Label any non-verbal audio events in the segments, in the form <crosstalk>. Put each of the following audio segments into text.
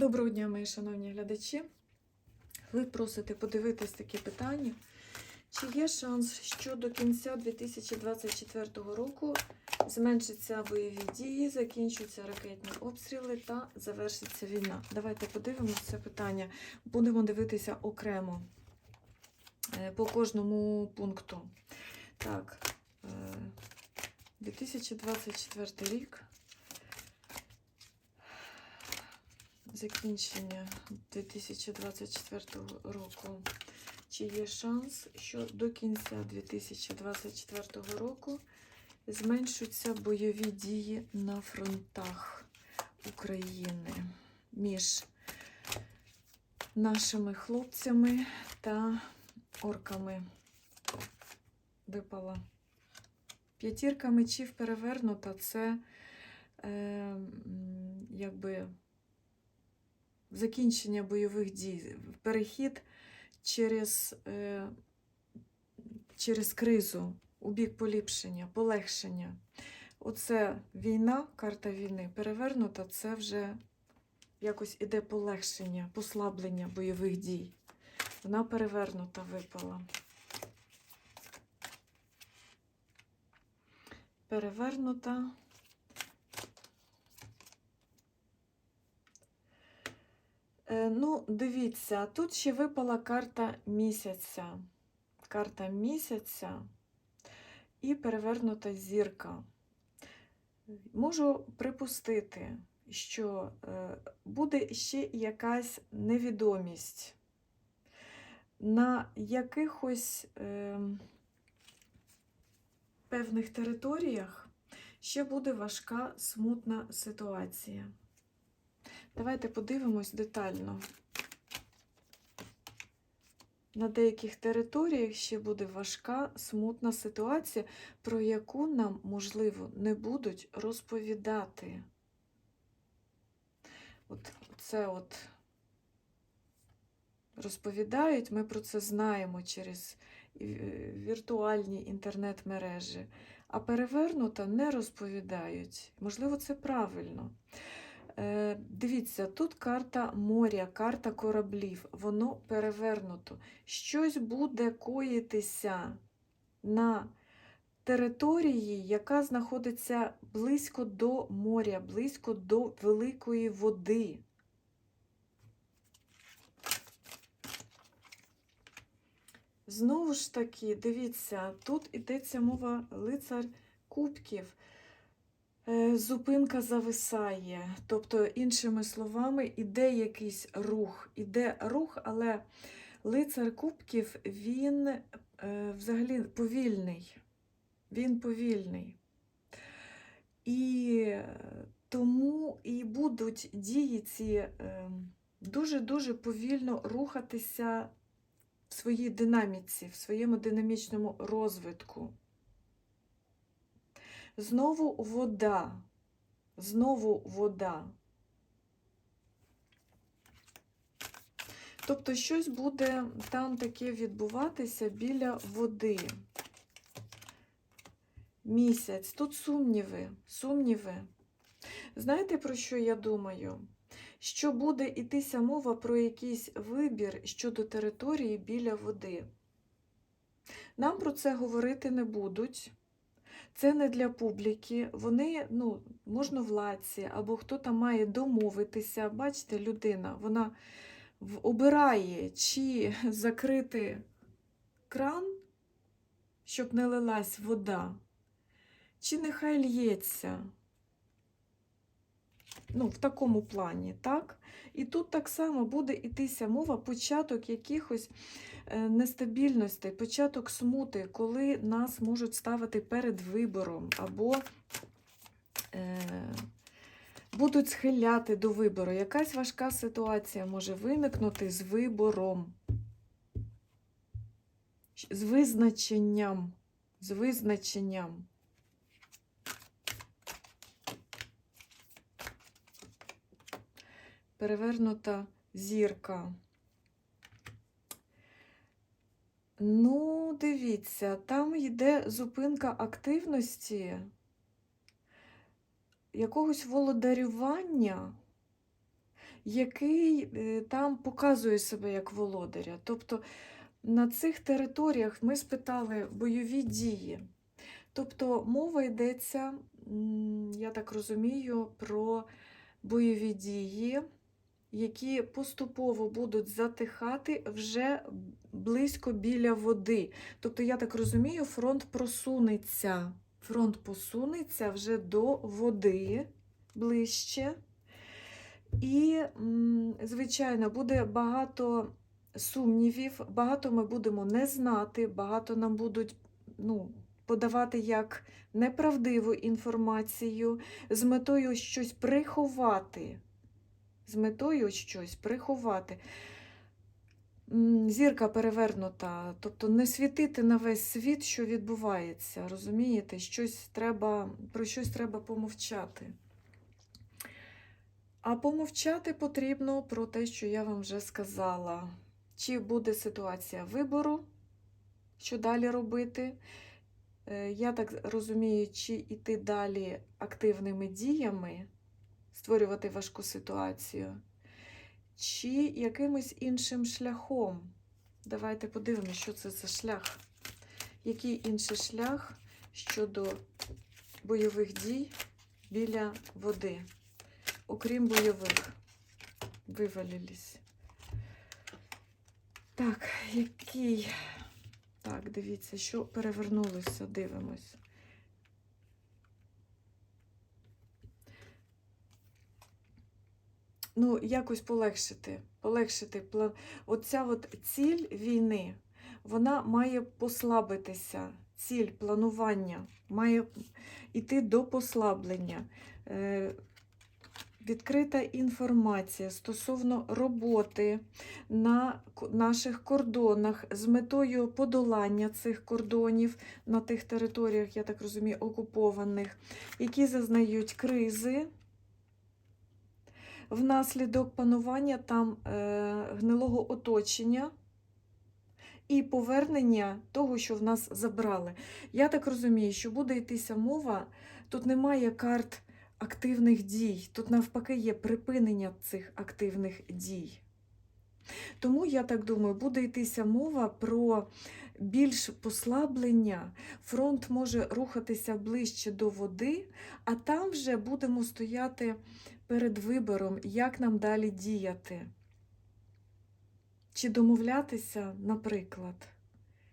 Доброго дня, мої шановні глядачі. Ви просите подивитись такі питання. Чи є шанс, що до кінця 2024 року зменшаться бойові дії, закінчаться ракетні обстріли та завершиться війна? Давайте подивимося це питання. Будемо дивитися окремо е, по кожному пункту. Так, е, 2024 рік. Закінчення 2024 року. Чи є шанс, що до кінця 2024 року зменшуться бойові дії на фронтах України між нашими хлопцями та орками? Випала. П'ятірка мечів перевернута це е, якби закінчення бойових дій, перехід через, е, через кризу у бік поліпшення, полегшення. Оце війна, карта війни перевернута, це вже якось іде полегшення, послаблення бойових дій. Вона перевернута випала. Перевернута. Ну, дивіться, тут ще випала карта місяця. Карта місяця і перевернута зірка. Можу припустити, що е, буде ще якась невідомість на якихось е, певних територіях ще буде важка смутна ситуація. Давайте подивимось детально. На деяких територіях ще буде важка, смутна ситуація, про яку нам, можливо, не будуть розповідати. От це от розповідають, ми про це знаємо через е, віртуальні інтернет-мережі, а перевернуто не розповідають. Можливо, це правильно. Е, Дивіться, тут карта моря, карта кораблів, воно перевернуто. Щось буде коїтися на території, яка знаходиться близько до моря, близько до великої води. Знову ж таки, дивіться, тут йдеться мова лицар кубків. Е, Зупинка зависає. Тобто, іншими словами, іде якийсь рух. Іде рух, але лицар кубків, він е, взагалі повільний. Він повільний. І е, тому і будуть дії ці дуже-дуже повільно рухатися в своїй динаміці, в своєму динамічному розвитку. Знову вода. Знову вода. Тобто щось буде там таке відбуватися біля води. Місяць. Тут сумніви, сумніви. Знаєте, про що я думаю? Що буде йтися мова про якийсь вибір щодо території біля води. Нам про це говорити не будуть. Це не для публіки. Вони, ну, можновладці, або хто там має домовитися. Бачите, людина, вона обирає, чи <laughs> закрити кран, щоб не лилась вода, чи нехай лється. Ну, в такому плані, так? І тут так само буде йтися мова, початок якихось е, нестабільностей, початок смути, коли нас можуть ставити перед вибором, або е, будуть схиляти до вибору. Якась важка ситуація може виникнути з вибором, з визначенням, з визначенням. Перевернута зірка. Ну, дивіться, там йде зупинка активності, якогось володарювання який е, там показує себе як володаря. Тобто на цих територіях ми спитали бойові дії. Тобто мова йдеться, я так розумію, про бойові дії, які поступово будуть затихати вже близько біля води. Тобто, я так розумію, фронт просунеться. Фронт посунеться вже до води ближче. І, звичайно, буде багато сумнівів, багато ми будемо не знати, багато нам будуть ну, подавати як неправдиву інформацію з метою щось приховати. З метою щось приховати. Зірка перевернута, тобто не світити на весь світ, що відбувається. Розумієте, щось треба, про щось треба помовчати. А помовчати потрібно про те, що я вам вже сказала. Чи буде ситуація вибору, що далі робити? Е, Я так розумію, чи йти далі активними діями, створювати важку ситуацію, чи якимось іншим шляхом. Давайте подивимося, що це за шлях. Який інший шлях щодо бойових дій біля води, окрім бойових, вивалились. Так, який. Так, дивіться, що перевернулося, дивимось. Ну, якось полегшити. Полегшити. Оця от ціль війни, вона має послабитися. Ціль планування має йти до послаблення. Е, Відкрита інформація стосовно роботи на наших кордонах з метою подолання цих кордонів на тих територіях, я так розумію, окупованих, які зазнають кризи внаслідок панування там е, гнилого оточення і повернення того, що в нас забрали. Я так розумію, що буде йтися мова, тут немає карт активних дій, тут навпаки є припинення цих активних дій. Тому, я так думаю, буде йтися мова про більш послаблення. Фронт може рухатися ближче до води, а там вже будемо стояти перед вибором, як нам далі діяти. Чи домовлятися, наприклад,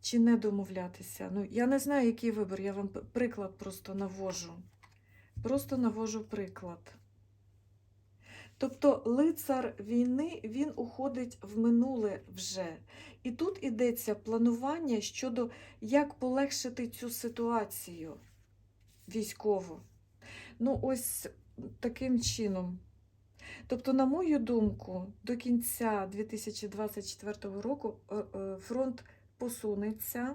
чи не домовлятися. Ну, я не знаю, який вибір, я вам приклад просто навожу. Просто навожу приклад. Тобто лицар війни він уходить в минуле вже. І тут ідеться планування щодо як полегшити цю ситуацію військову. Ну, ось таким чином. Тобто, на мою думку, до кінця 2024 року е, е, фронт посунеться.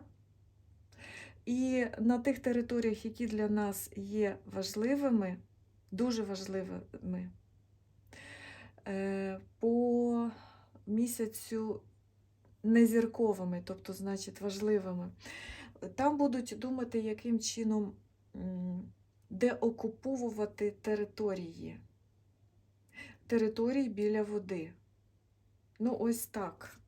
І на тих територіях, які для нас є важливими, дуже важливими, по місяцю незірковими, тобто, значить, важливими, там будуть думати, яким чином деокуповувати території, території біля води. Ну, ось так.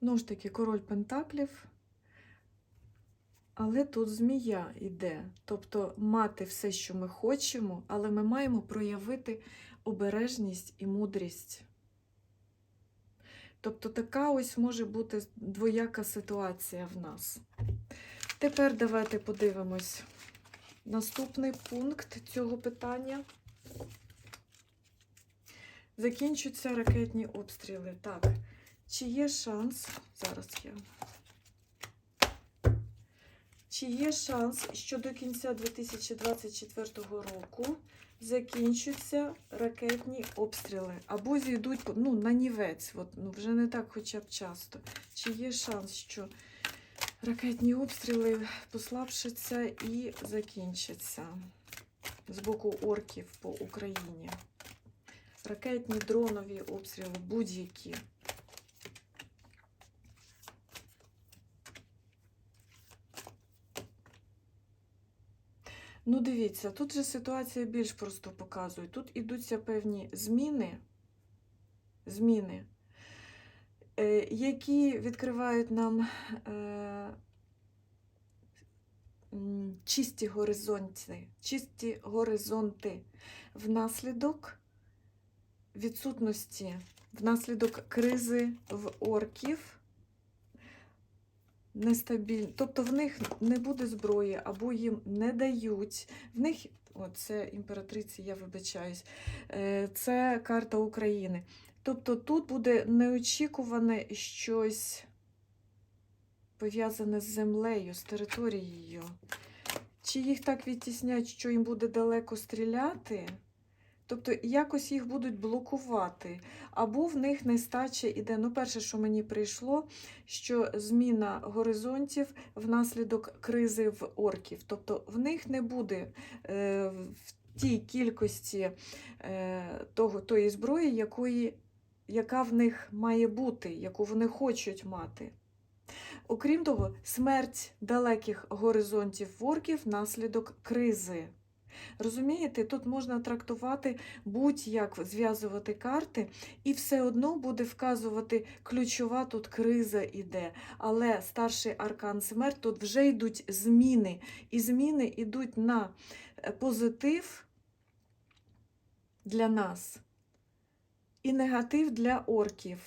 Ну ж таки, король Пентаклів. Але тут змія йде. Тобто мати все, що ми хочемо, але ми маємо проявити обережність і мудрість. Тобто така ось може бути двояка ситуація в нас. Тепер давайте подивимось наступний пункт цього питання. Закінчуються ракетні обстріли. Так, чи є шанс? Зараз я. Чи є шанс, що до кінця 2024 року закінчаться ракетні обстріли або зійдуть ну, на нівець, от, ну, вже не так хоча б часто. Чи є шанс, що ракетні обстріли послабшаться і закінчаться з боку орків по Україні? Ракетні дронові обстріли будь-які. Ну, дивіться, тут же ситуація більш просто показує. Тут ідуться певні зміни, зміни, е, які відкривають нам е, чисті горизонти, чисті горизонти внаслідок відсутності, внаслідок кризи в орків. Нестабіль... Тобто в них не буде зброї, або їм не дають. В них, о, це імператриці, я вибачаюсь, е, це карта України. Тобто тут буде неочікуване щось пов'язане з землею, з територією. Чи їх так відтіснять, що їм буде далеко стріляти? Тобто якось їх будуть блокувати, або в них нестача іде. Ну, перше, що мені прийшло, що зміна горизонтів внаслідок кризи в орків. Тобто в них не буде е, в тій кількості е, того, тої зброї, якої, яка в них має бути, яку вони хочуть мати. Окрім того, смерть далеких горизонтів орків внаслідок кризи. Розумієте, тут можна трактувати будь-як зв'язувати карти, і все одно буде вказувати ключова тут криза іде. Але старший аркан смерть тут вже йдуть зміни. І зміни йдуть на е, позитив для нас і негатив для орків.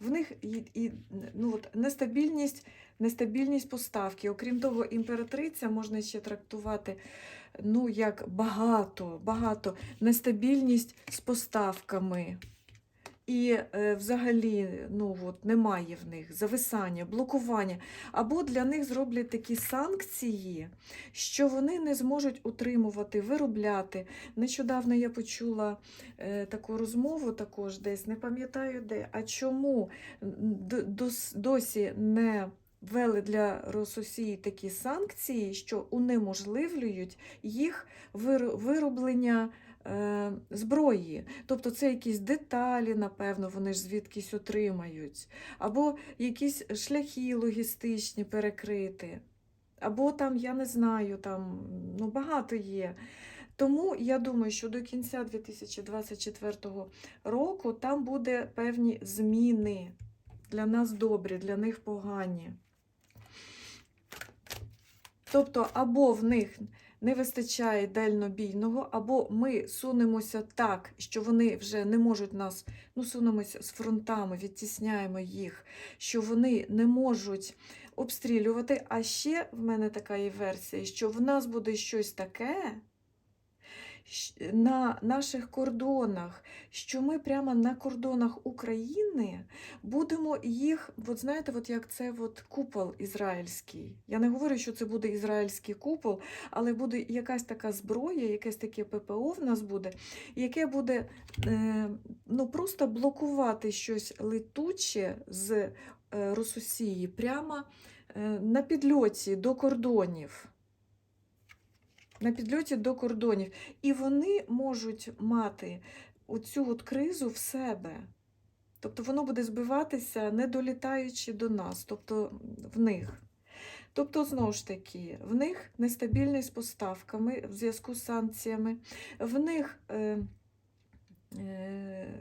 В них і, і, ну, от, нестабільність, нестабільність поставки. Окрім того, імператриця можна ще трактувати ну, як багато, багато нестабільність з поставками. І е, взагалі ну, от, немає в них зависання, блокування. Або для них зроблять такі санкції, що вони не зможуть утримувати, виробляти. Нещодавно я почула е, таку розмову також десь, не пам'ятаю де, а чому досі не ввели для Росії такі санкції, що унеможливлюють їх вироблення е, зброї. Тобто це якісь деталі, напевно, вони ж звідкись отримають, або якісь шляхи логістичні перекрити. Або там, я не знаю, там ну, багато є. Тому я думаю, що до кінця 2024 року там буде певні зміни. Для нас добрі, для них погані. Тобто, або в них не вистачає дальнобійного, або ми сунемося так, що вони вже не можуть нас, ну, сунемося з фронтами, відтісняємо їх, що вони не можуть обстрілювати. А ще в мене така є версія, що в нас буде щось таке на наших кордонах, що ми прямо на кордонах України будемо їх, от знаєте, от як це от купол ізраїльський. Я не говорю, що це буде ізраїльський купол, але буде якась така зброя, якесь таке ППО в нас буде, яке буде е, ну, просто блокувати щось летуче з е, Росусії прямо е, на підльоті до кордонів. На підльоті до кордонів. І вони можуть мати оцю от кризу в себе. Тобто воно буде збиватися, не долітаючи до нас, тобто в них. Тобто, знову ж таки, в них нестабільність з поставками в зв'язку з санкціями, в них е, е,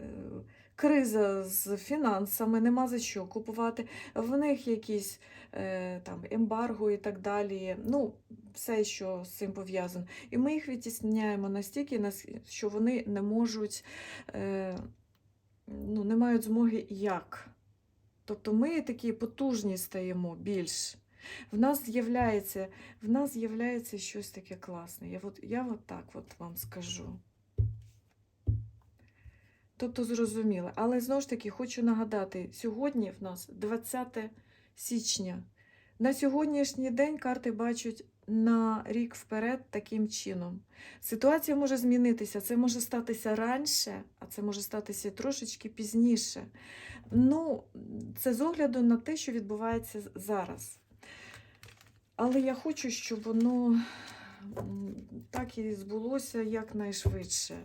криза з фінансами, нема за що купувати, в них якісь е, там ембарго і так далі. Ну, все, що з цим пов'язано. І ми їх відтісняємо настільки, що вони не можуть, е, ну, не мають змоги як. Тобто ми такі потужні стаємо більш. В нас з'являється, щось таке класне. Я от, я от так от вам скажу. Тобто зрозуміло. Але знову ж таки хочу нагадати, сьогодні в нас 20 січня. На сьогоднішній день карти бачать на рік вперед таким чином. Ситуація може змінитися, це може статися раніше, а це може статися трошечки пізніше. Ну, це з огляду на те, що відбувається зараз. Але я хочу, щоб воно так і збулося якнайшвидше.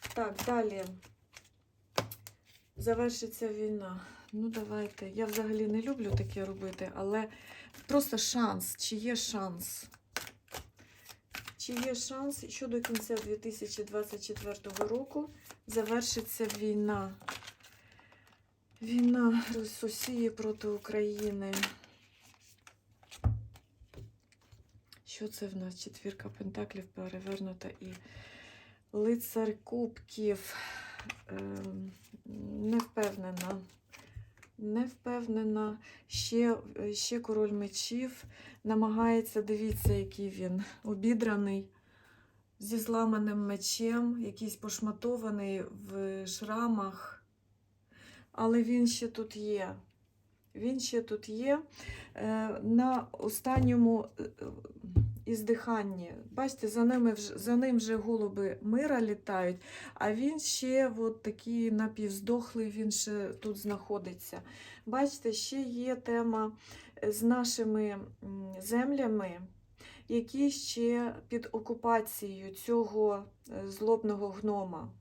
Так, далі. Завершиться війна. Ну, давайте. Я взагалі не люблю таке робити, але просто шанс. Чи є шанс? Чи є шанс, що до кінця 2024 року завершиться війна. Війна Рос- Росії проти України. Що це в нас? Четвірка пентаклів перевернута і лицар кубків. Ем, не впевнена. Не впевнена. Ще, ще король мечів намагається, дивіться, який він обідраний, зі зламаним мечем, якийсь пошматований в шрамах. Але він ще тут є. Він ще тут є. Е, На останньому е, е, іздиханні. Бачите, за, ними за ним вже голуби мира літають, а він ще от такий напівздохлий, він ще тут знаходиться. Бачите, ще є тема з нашими землями, які ще під окупацією цього е, злобного гнома,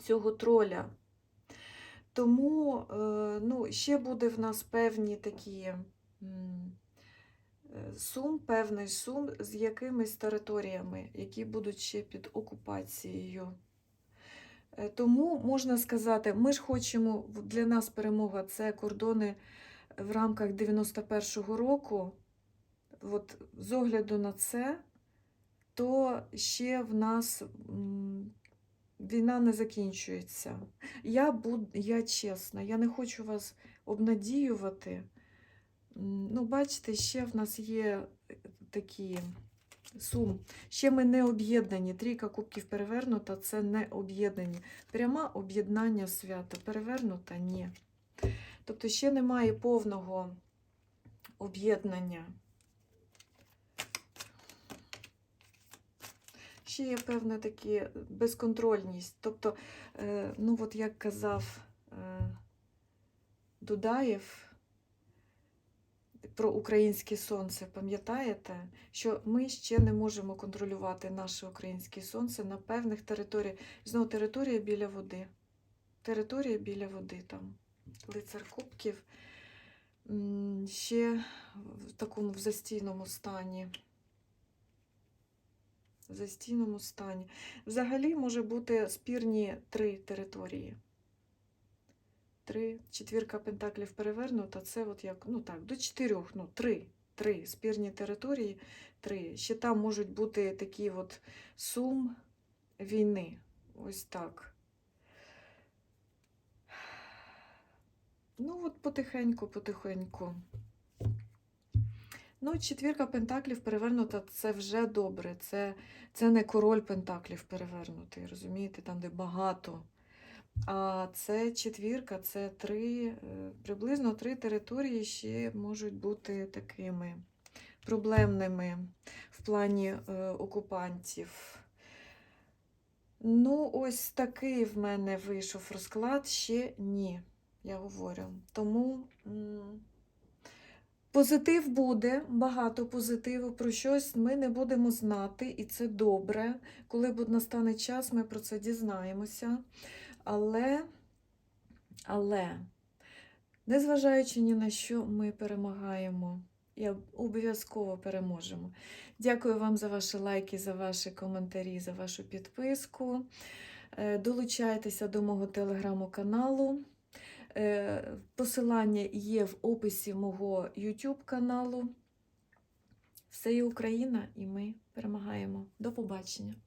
цього троля. Тому е, ну, ще буде в нас певні такі е, сум, певний сум з якимись територіями, які будуть ще під окупацією. Е, Тому можна сказати, ми ж хочемо, для нас перемога це кордони в рамках 91-го року. От з огляду на це, то ще в нас війна не закінчується. Я, буд, я чесна, я не хочу вас обнадіювати. Ну, бачите, ще в нас є е, такі сум. Ще ми не об'єднані. Трійка кубків перевернута це не об'єднані. Пряма об'єднання свята. Перевернута ні. Тобто ще немає повного об'єднання. Ще є певна такі безконтрольність. Тобто, е, ну от як казав е, Дудаєв про українське сонце, пам'ятаєте, що ми ще не можемо контролювати наше українське сонце на певних територіях. Знову територія біля води. Територія біля води там. Лицар Кубків ще в такому в застійному стані. В застійному стані. Взагалі може бути спірні три території. Три, четвірка пентаклів перевернута, це от як, ну так, до чотирьох, ну, три. Три спірні території, три. Ще там можуть бути такі от сум війни. Ось так. Ну, от потихеньку, потихеньку. Ну, четвірка пентаклів перевернута це вже добре. Це, це не король пентаклів перевернутий, розумієте, там, де багато. А це четвірка, це три, е, приблизно три території ще можуть бути такими проблемними в плані е, окупантів. Ну, ось такий в мене вийшов розклад, ще ні, я говорю. Тому позитив буде, багато позитиву про щось ми не будемо знати, і це добре. Коли настане час, ми про це дізнаємося. Але, але, незважаючи ні на що, ми перемагаємо і обов'язково переможемо. Дякую вам за ваші лайки, за ваші коментарі, за вашу підписку. Е, Долучайтеся до мого телеграму-каналу. Е, Посилання є в описі мого YouTube каналу. Все є Україна, і ми перемагаємо. До побачення!